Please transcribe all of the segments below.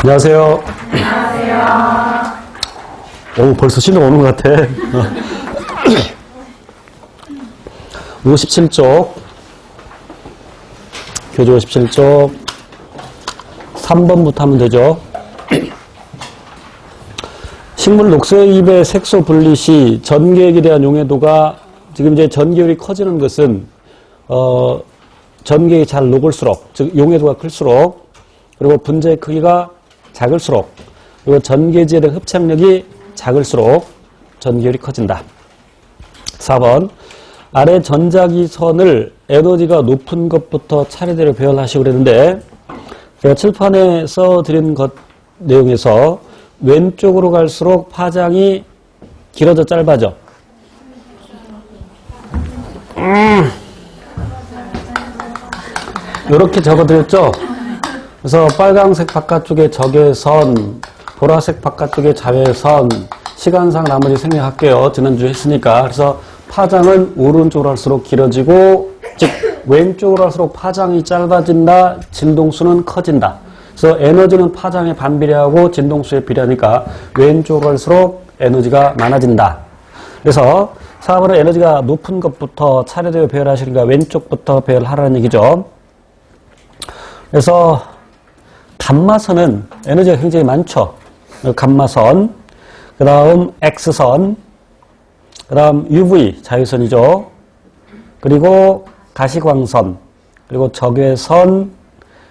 안녕하세요. 안녕하세요. 오, 벌써 신호 오는 것 같아. 57쪽. 교재 57쪽. 3번부터 하면 되죠. 식물 녹색 잎의 색소 분리 시 전기액에 대한 용해도가 지금 이제 전기율이 커지는 것은 어, 전기액이 잘 녹을수록 즉 용해도가 클수록 그리고 분자의 크기가 작을수록 전기지에 대한 흡착력이 작을수록 전기율이 커진다. 4번 아래 전자기선을 에너지가 높은 것부터 차례대로 배열하시고 그랬는데 제가 칠판에 써드린 것 내용에서 왼쪽으로 갈수록 파장이 길어져 짧아져. 이렇게 적어드렸죠? 그래서 빨강색 바깥쪽에 적외선, 보라색 바깥쪽에 자외선, 시간상 나머지 생략할게요. 지난주에 했으니까. 그래서 파장은 오른쪽으로 할수록 길어지고, 즉, 왼쪽으로 할수록 파장이 짧아진다, 진동수는 커진다. 그래서 에너지는 파장에 반비례하고 진동수에 비례하니까 왼쪽으로 갈수록 에너지가 많아진다. 그래서 4번은 에너지가 높은 것부터 차례대로 배열하시니까 왼쪽부터 배열하라는 얘기죠. 그래서 감마선은 에너지가 굉장히 많죠. 감마선, 그 다음 X선, 그 다음 UV 자외선이죠. 그리고 가시광선, 그리고 적외선,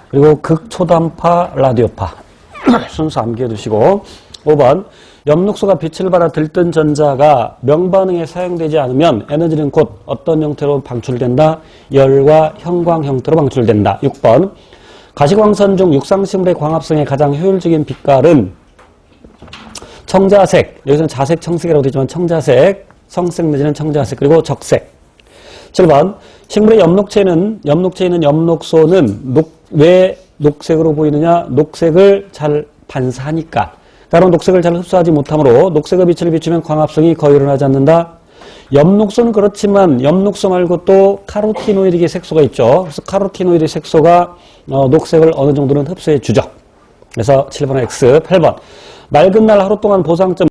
그리고 극초단파 라디오파 순서 암기해 두시고 5번 염록소가 빛을 발하 들뜬 전자가 명반응에 사용되지 않으면 에너지는 곧 어떤 형태로 방출된다? 열과 형광 형태로 방출된다. 6번 가시광선 중 육상식물의 광합성에 가장 효율적인 빛깔은 청자색, 여기서는 자색, 청색이라고 되지만 청자색, 성색 내지는 청자색, 그리고 적색. 7번 식물의 엽록체는 엽록체에 있는 엽록소는 녹, 왜 녹색으로 보이느냐? 녹색을 잘 반사하니까. 따로 녹색을 잘 흡수하지 못하므로 녹색의 빛을 비추면 광합성이 거의 일어나지 않는다. 엽록소는 그렇지만 엽록소 말고 또 카로티노이드계 색소가 있죠. 그래서 카로티노이드 색소가 어, 녹색을 어느 정도는 흡수해 주죠. 그래서 7번 X, 8번 맑은 날 하루 동안 보상점